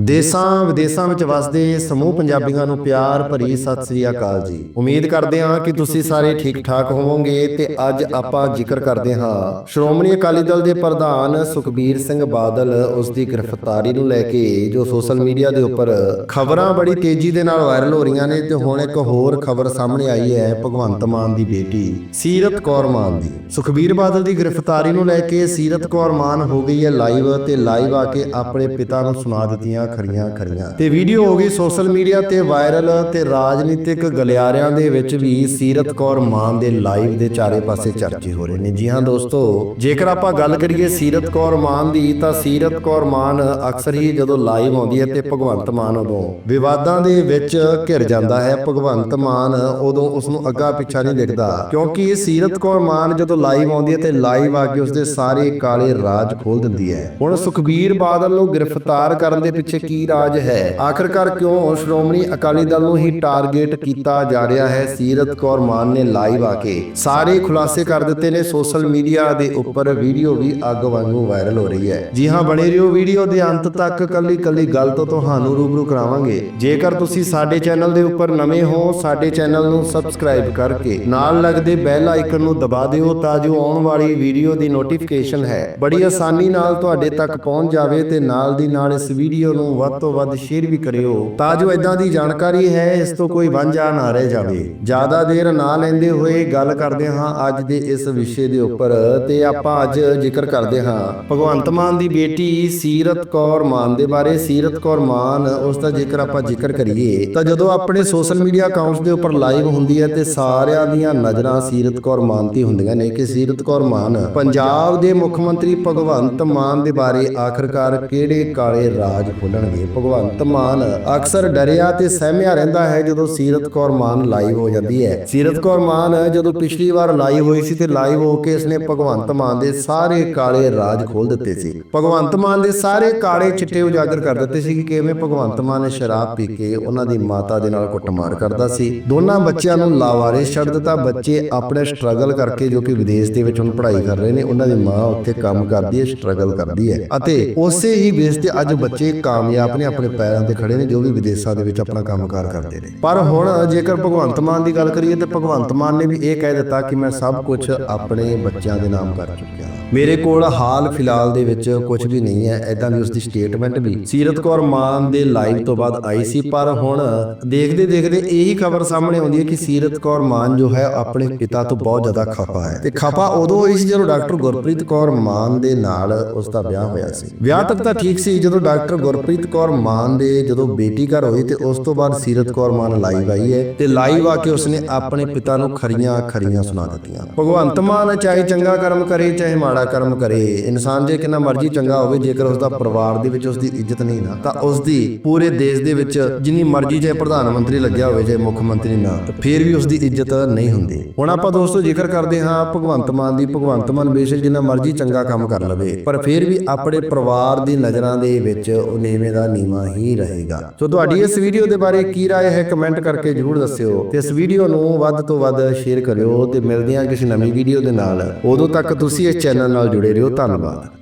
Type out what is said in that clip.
ਦੇਸਾਂ ਵਿਦੇਸਾਂ ਵਿੱਚ ਵਸਦੇ ਸਮੂਹ ਪੰਜਾਬੀਆਂ ਨੂੰ ਪਿਆਰ ਭਰੀ ਸਤਿ ਸ੍ਰੀ ਅਕਾਲ ਜੀ। ਉਮੀਦ ਕਰਦੇ ਹਾਂ ਕਿ ਤੁਸੀਂ ਸਾਰੇ ਠੀਕ ਠਾਕ ਹੋਵੋਗੇ ਤੇ ਅੱਜ ਆਪਾਂ ਜ਼ਿਕਰ ਕਰਦੇ ਹਾਂ ਸ਼੍ਰੋਮਣੀ ਅਕਾਲੀ ਦਲ ਦੇ ਪ੍ਰਧਾਨ ਸੁਖਬੀਰ ਸਿੰਘ ਬਾਦਲ ਉਸ ਦੀ ਗ੍ਰਿਫਤਾਰੀ ਨੂੰ ਲੈ ਕੇ, ਜੋ ਸੋਸ਼ਲ ਮੀਡੀਆ ਦੇ ਉੱਪਰ ਖਬਰਾਂ ਬੜੀ ਤੇਜ਼ੀ ਦੇ ਨਾਲ ਵਾਇਰਲ ਹੋ ਰਹੀਆਂ ਨੇ ਤੇ ਹੁਣ ਇੱਕ ਹੋਰ ਖਬਰ ਸਾਹਮਣੇ ਆਈ ਹੈ, ਭਗਵੰਤ ਮਾਨ ਦੀ ਬੇਟੀ, ਸੀਰਤ ਕੌਰ ਮਾਨ ਦੀ। ਸੁਖਬੀਰ ਬਾਦਲ ਦੀ ਗ੍ਰਿਫਤਾਰੀ ਨੂੰ ਲੈ ਕੇ ਸੀਰਤ ਕੌਰ ਮਾਨ ਹੋ ਗਈ ਹੈ ਲਾਈਵ ਤੇ ਲਾਈਵ ਆ ਕੇ ਆਪਣੇ ਪਿਤਾ ਨੂੰ ਸੁਣਾ ਦਿੱਤੀਆਂ ਖਰੀਆਂ ਖਰੀਆਂ ਤੇ ਵੀਡੀਓ ਹੋ ਗਈ ਸੋਸ਼ਲ ਮੀਡੀਆ ਤੇ ਵਾਇਰਲ ਤੇ ਰਾਜਨੀਤਿਕ ਗਲਿਆਰਿਆਂ ਦੇ ਵਿੱਚ ਵੀ ਸੀਰਤ ਕੌਰ ਮਾਨ ਦੇ ਲਾਈਵ ਦੇ ਚਾਰੇ ਪਾਸੇ ਚਰਚੇ ਹੋ ਰਹੇ ਨੇ। ਜੀ ਹਾਂ ਦੋਸਤੋ, ਜੇਕਰ ਆਪਾਂ ਗੱਲ ਕਰੀਏ ਸੀਰਤ ਕੌਰ ਮਾਨ ਦੀ, ਤਾਂ ਸੀਰਤ ਕੌਰ ਮਾਨ ਅਕਸਰ ਹੀ ਜਦੋਂ ਲਾਈਵ ਆਉਂਦੀ ਹੈ ਤੇ ਭਗਵੰਤ ਮਾਨ ਉਦੋਂ ਵਿਵਾਦਾਂ ਦੇ ਵਿੱਚ ਘਿਰ ਜਾਂਦਾ ਹੈ। ਭਗਵੰਤ ਮਾਨ ਉਦੋਂ ਉਸ ਨੂੰ ਅੱਗਾ ਪਿੱਛਾ ਨਹੀਂ ਦਿਖਦਾ, ਕਿਉਂਕਿ ਸੀਰਤ ਕੌਰ ਮਾਨ ਜਦੋਂ ਲਾਈਵ ਆਉਂਦੀ ਹੈ ਤੇ ਲਾਈਵ ਆ ਕੇ ਉਸਦੇ ਸਾਰੇ ਕਾਲੇ ਰਾਜ ਖੋਲ ਦਿੰਦੀ ਹੈ। ਹੁਣ ਸੁਖਬੀਰ ਬਾਦਲ ਨੂੰ ਗ੍ਰਿਫਤਾਰ ਕਰਨ ਦੇ ਪਿੱਛੇ ਕੀ ਰਾਜ ਹੈ? ਆਖਰਕਾਰ ਕਿਉਂ ਸ਼੍ਰੋਮਣੀ ਅਕਾਲੀ ਦਲ ਨੂੰ ਹੀ ਟਾਰਗੇਟ ਕੀਤਾ ਜਾ ਰਿਹਾ ਹੈ? ਸੀਰਤ ਕੌਰ ਮਾਨ ਨੇ ਲਾਈਵ ਆ ਕੇ ਸਾਰੇ ਖੁਲਾਸੇ ਕਰ ਦਿੱਤੇ ਨੇ। ਸੋਸ਼ਲ ਮੀਡੀਆ ਦੇ ਉੱਪਰ ਵੀਡੀਓ ਵੀ ਅੱਗ ਵਾਂਗੂ ਵਾਇਰਲ ਹੋ ਰਹੀ ਹੈ। ਜੀ ਹਾਂ, ਬਣੇ ਰਹੋ ਵੀਡੀਓ ਦੇ ਅੰਤ ਤੱਕ। ਕੱਲੀ ਕੱਲੀ ਗੱਲ ਤੋਂ ਤੁਹਾਨੂੰ ਰੂਬਰੂ ਕਰਾਵਾਂਗੇ। ਜੇਕਰ ਤੁਸੀਂ ਸਾਡੇ ਚੈਨਲ ਦੇ ਉੱਪਰ ਨਵੇਂ ਹੋ, ਸਾਡੇ ਚੈਨਲ ਨੂੰ ਸਬਸਕ੍ਰਾਈਬ ਕਰਕੇ ਨਾਲ ਲੱਗਦੇ ਬੈਲ ਆਈਕਨ ਨੂੰ ਦਬਾ ਦਿਓ ਤਾਂ ਜੋ ਆਉਣ ਵਾਲੀ ਵੀਡੀਓ ਦੀ ਨੋਟੀਫਿਕੇਸ਼ਨ ਹੈ। ਬੜੀ ਆਸਾਨੀ ਨਾਲ ਤੁਹਾਡੇ ਤੱਕ ਪਹੁੰਚ ਜਾਵੇ ਤੇ ਨਾਲ ਦੀ ਨਾਲ ਇਸ ਵੀਡੀਓ ਨੂੰ ਵੱਧ ਤੋਂ ਵੱਧ ਸ਼ੇਅਰ ਵੀ ਕਰਿਓ। ਤਾਂ ਜੋ ਇਦਾਂ ਦੀ ਜਾਣਕਾਰੀ ਹੈ, ਇਸ ਤੋਂ ਕੋਈ ਵਾਂਝਾ ਨਾ ਰਹਿ ਜਾਵੇ। ਜ਼ਿਆਦਾ ਦੇਰ ਨਾ ਲੈਂਦੇ ਹੋਏ ਗੱਲ ਕਰਦੇ ਹਾਂ ਅੱਜ ਦੇ ਇਸ ਵਿਸ਼ੇ ਦੇ ਉੱਪਰ ਤੇ ਆਪਾਂ ਅੱਜ ਜ਼ਿਕਰ ਕਰਦੇ ਹਾਂ। ਭਗਵੰਤ ਮਾਨ ਦੀ ਬੇਟੀ ਸੀਰਤ ਕੌਰ ਮਾਨ ਦੇ ਬਾਰੇ। ਸੀਰਤ ਕੌਰ ਮਾਨ, ਉਸ ਦਾ ਜੇਕਰ ਆਪਾਂ ਜ਼ਿਕਰ ਕਰੀਏ, ਤਾਂ ਜਦੋਂ ਆਪਣੇ ਸੋਸ਼ਲ ਮੀਡੀਆ ਅਕਾਊਂਟਸ ਦੇ ਉੱਪਰ ਲਾਈਵ ਹੁੰਦੀ ਹੈ ਤੇ ਸਾਰਿਆਂ ਦੀਆਂ ਨਜ਼ਰਾਂ ਸੀਰਤ ਕੌਰ ਮਾਨ ਤੇ ਹੁੰਦੀਆਂ ਨੇ ਕਿ ਸੀਰਤ ਕੌਰ ਮਾਨ ਪੰਜਾਬ ਦੇ ਮੁੱਖ ਮੰਤਰੀ ਭਗਵੰਤ ਮਾਨ ਦੇ ਬਾਰੇ ਆਖਰਕਾਰ ਕਿਹੜੇ ਕਾਲੇ ਰਾਜ ਖੋਲਣਗੇ ਭਗਵੰਤ ਮਾਨ ਅਕਸਰ ਡਰਿਆ ਤੇ ਸਹਿਮਿਆ ਰਹਿੰਦਾ ਹੈ ਜਦੋਂ ਸੀਰਤ ਕੌਰ ਮਾਨ ਲਾਈਵ ਹੋ ਜਾਂਦੀ ਹੈ। ਸੀਰਤ ਕੌਰ ਮਾਨ ਜਦੋਂ ਪਿਛਲੀ ਵਾਰ ਲਾਈਵ ਹੋਈ ਸੀ ਤੇ ਲਾਈਵ ਹੋ ਕੇ ਇਸਨੇ ਭਗਵੰਤ ਮਾਨ ਦੇ ਸਾਰੇ ਕਾਲੇ ਰਾਜ ਖੋਲ ਦਿੱਤੇ ਸੀ। ਭਗਵੰਤ ਮਾਨ ਦੇ ਸਾਰੇ ਕਾਲੇ ਚਿੱਟੇ ਉਜਾਗਰ ਕਰ ਦਿੱਤੇ ਸੀ ਕਿ ਕਿਵੇਂ ਭਗਵੰਤ ਮਾਨ ਨੇ ਸ਼ਰਾਬ ਪੀ ਕੇ ਉਹਨਾਂ ਦੀ ਮਾਤਾ ਦੇ ਨਾਲ ਕੁੱਟਮਾਰ ਕਰਦਾ ਸੀ। ਦੋਨਾਂ ਬੱਚਿਆਂ ਨੂੰ ਲਾਵਾਰਿਸ ਛੱਡ ਦਿੱਤਾ। ਬੱਚੇ ਆਪਣੇ ਸਟਰਗਲ ਕਰਕੇ ਜੋ ਕਿ ਵਿਦੇਸ਼ ਦੇ ਵਿੱਚ ਹੁਣ ਪੜ੍ਹਾਈ ਕਰ ਰਹੇ ਨੇ, ਉਹਨਾਂ ਦੀ ਮਾਂ ਉੱਥੇ ਕੰਮ ਕਰਦੀ ਹੈ ਸਟਰਗਲ ਕਰਦੀ ਹੈ। ਅਤੇ ਉਸੇ ਹੀ ਬੇਸ ਤੇ ਅੱਜ ਬੱਚੇ ਕਾਮਯਾਬ ਨੇ ਆਪਣੇ ਪੈਰਾਂ ਤੇ ਖੜੇ ਨੇ, ਜੋ ਵੀ ਵਿਦੇਸ਼ਾਂ ਦੇ ਵਿੱਚ ਆਪਣਾ ਕੰਮਕਾਰ ਕਰਦੇ ਨੇ। ਪਰ ਹੁਣ ਜੇਕਰ ਭਗਵੰਤ ਮਾਨ ਦੀ ਗੱਲ ਕਰੀਏ ਤੇ ਭਗਵੰਤ ਮਾਨ ਨੇ ਵੀ ਇਹ ਕਹਿ ਦਿੱਤਾ ਕਿ ਮੈਂ ਸਭ ਕੁਝ ਆਪਣੇ ਬੱਚਿਆਂ ਦੇ ਨਾਮ ਕਰ ਚੁੱਕਿਆ। ਮੇਰੇ ਕੋਲ ਹਾਲ ਫਿਲਹਾਲ ਦੇ ਵਿੱਚ ਕੁਝ ਵੀ ਨਹੀਂ ਹੈ ਐਦਾਂ ਦੀ ਉਸ ਦੀ ਸਟੇਟਮੈਂਟ ਵੀ। ਸੀਰਤ ਕੌਰ ਮਾਨ ਦੇ ਲਾਈਵ ਤੋਂ ਬਾਅਦ ਆਈ ਸੀ, ਪਰ ਹੁਣ ਦੇਖਦੇ ਦੇਖਦੇ ਇਹੀ ਖਬਰ ਸਾਹਮਣੇ ਆਉਂਦੀ ਹੈ ਕਿ ਸੀਰਤ ਕੌਰ ਮਾਨ ਜੋ ਹੈ, ਆਪਣੇ ਪਿਤਾ ਤੋਂ ਬਹੁਤ ਜ਼ਿਆਦਾ ਖਫਾ ਹੈ। ਤੇ ਖਫਾ ਉਦੋਂ ਹੋਈ ਸੀ ਜਦੋਂ ਡਾਕਟਰ ਗੁਰਪ੍ਰੀਤ ਕੌਰ ਮਾਨ ਦੇ ਨਾਲ ਉਸ ਦਾ ਵਿਆਹ ਹੋਇਆ ਸੀ। ਵਿਆਹ ਤੱਕ ਤਾਂ ਠੀਕ ਸੀ, ਜਦੋਂ ਡਾਕਟਰ ਗੁਰਪ੍ਰੀਤ ਕੌਰ ਮਾਨ ਦੇ ਜਦੋਂ ਬੇਟੀ ਘਰ ਹੋਈ ਤੇ ਉਸ ਤੋਂ ਬਾਅਦ ਸੀਰਤ ਕੌਰ ਮਾਨ ਲਾਈਵ ਆਈ ਹੈ ਤੇ ਲਾਈਵ ਆ ਕੇ ਉਸਨੇ ਆਪਣੇ ਪਿਤਾ ਨੂੰ ਖਰੀਆਂ ਖਰੀਆਂ ਸੁਣਾ ਦਿੱਤੀਆਂ। ਭਗਵੰਤ ਮਾਨ ਚਾਹੇ ਚੰਗਾ ਕਰਮ ਕਰੇ, ਚਾਹੇ ਮਾੜਾ ਕਰਮ ਕਰੇ, ਇਨਸਾਨ ਜੇ ਕਿੰਨਾ ਮਰਜ਼ੀ ਚੰਗਾ ਹੋਵੇ, ਜੇਕਰ ਉਸ ਦਾ ਪਰਿਵਾਰ ਦੇ ਵਿੱਚ ਉਸ ਦੀ ਇੱਜ਼ਤ ਨਹੀਂ ਨਾ, ਤਾਂ ਉਸ ਦੀ ਪੂਰੇ ਦੇਸ਼ ਦੇ ਵਿੱਚ ਜਿੰਨੀ ਮਰਜ਼ੀ ਚਾਹੇ ਪ੍ਰਧਾਨ ਮੰਤਰੀ ਲੱਗਿਆ ਹੋਵੇ ਚਾਹੇ ਮੁੱਖ ਮੰਤਰੀ ਨਾ, ਫੇਰ ਵੀ ਉਸ ਦੀ ਇੱਜ਼ਤ ਨਹੀਂ ਹੁੰਦੀ। ਹੁਣ ਆਪਾਂ ਦੋਸਤੋ ਜ਼ਿਕਰ ਕਰਦੇ ਹਾਂ ਭਗਵੰਤ ਮਾਨ ਦੀ। ਭਗਵੰਤ ਮਾਨ ਬੇਸ਼ੱਕ ਜਿੰਨਾ ਮਰਜ਼ੀ ਚੰਗਾ ਕੰਮ ਕਰ ਲਵੇ, ਪਰ ਫਿਰ ਵੀ ਆਪਣੇ ਪਰਿਵਾਰ ਦੀ ਨਜ਼ਰਾਂ ਦੇ ਵਿੱਚ ਉਹਨੇ ਨੀਵੇਂ ਦਾ ਨੀਵਾ ਹੀ ਰਹੇਗਾ ਸੋ ਤੁਹਾਡੀ ਇਸ ਵੀਡੀਓ ਦੇ ਬਾਰੇ ਕੀ رائے ਹੈ ਕਮੈਂਟ ਕਰਕੇ ਜਰੂਰ ਦੱਸਿਓ ਤੇ ਇਸ ਵੀਡੀਓ ਨੂੰ ਵੱਧ ਤੋਂ ਵੱਧ ਸ਼ੇਅਰ ਕਰਿਓ ਤੇ ਮਿਲਦੇ ਹਾਂ ਕਿਸੇ ਨਵੀਂ ਵੀਡੀਓ ਦੇ ਨਾਲ ਉਦੋਂ ਤੱਕ ਤੁਸੀਂ ਇਸ ਚੈਨਲ ਨਾਲ ਜੁੜੇ ਰਹੋ ਧੰਨਵਾਦ